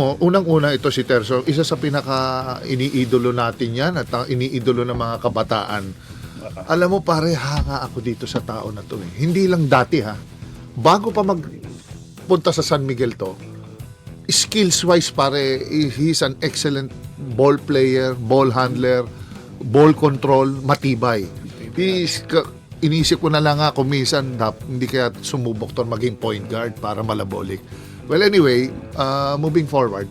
mo, unang-una ito si Terzo, isa sa pinaka iniidolo natin yan at iniidolo ng mga kabataan. Alam mo pare, hanga ako dito sa tao na to eh. Hindi lang dati ha. Bago pa magpunta sa San Miguel to, skills-wise pare, he's an excellent ball player, ball handler, ball control, matibay. He's, inisip ko na lang kung minsan hindi kaya sumubok to maging point guard para malabolik. Well anyway, uh, moving forward,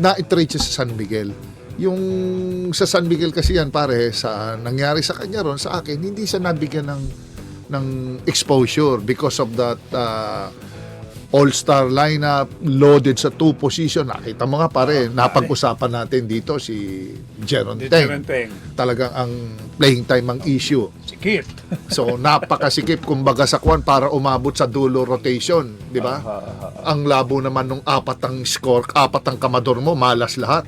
na-trade siya sa San Miguel. Yung sa San Miguel kasi yan pare, sa nangyari sa kanya ron, sa akin, hindi siya nabigyan ng ng exposure because of that uh, all-star lineup loaded sa two position. Nakita mo nga pare, napag-usapan natin dito si Jeron. Teng. Talagang ang playing time ang issue. Sikit. So napakasikip kumbaga sa kwan para umabot sa dulo rotation, di ba? Ang labo naman nung apat ang score, apat ang kamador mo, malas lahat.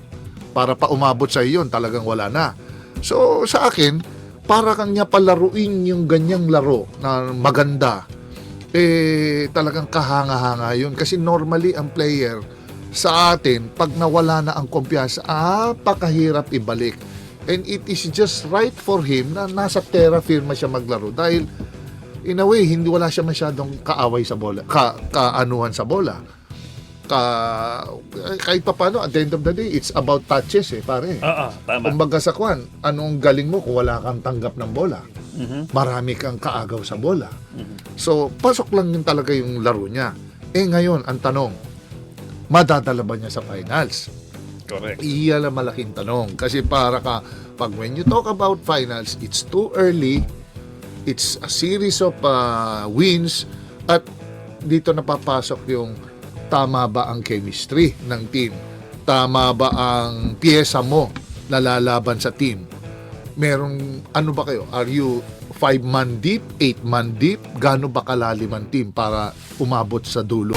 Para pa umabot sa iyon, talagang wala na. So sa akin, para kang niya palaruin yung ganyang laro na maganda, eh talagang kahanga-hanga yun. Kasi normally ang player sa atin, pag nawala na ang kumpiyansa, ah, pakahirap ibalik. And it is just right for him na nasa terra firma siya maglaro dahil in a way hindi wala siya masyadong kaaway sa bola, ka, kaanuhan sa bola. Ka, kahit pa paano, at the end of the day, it's about touches eh, pare. Oo, tama. Kumbaga sa kwan, anong galing mo kung wala kang tanggap ng bola? Mhm. Marami kang kaagaw sa bola. So, pasok lang yun talaga yung laro niya. Eh ngayon, ang tanong, madadala ba niya sa finals? Correct. Iyan ang malaking tanong. Kasi para ka, pag when you talk about finals, it's too early. It's a series of uh, wins. At dito napapasok yung tama ba ang chemistry ng team? Tama ba ang piyesa mo na lalaban sa team? Merong, ano ba kayo? Are you five man deep, eight man deep? Gaano ba kalalim ang team para umabot sa dulo?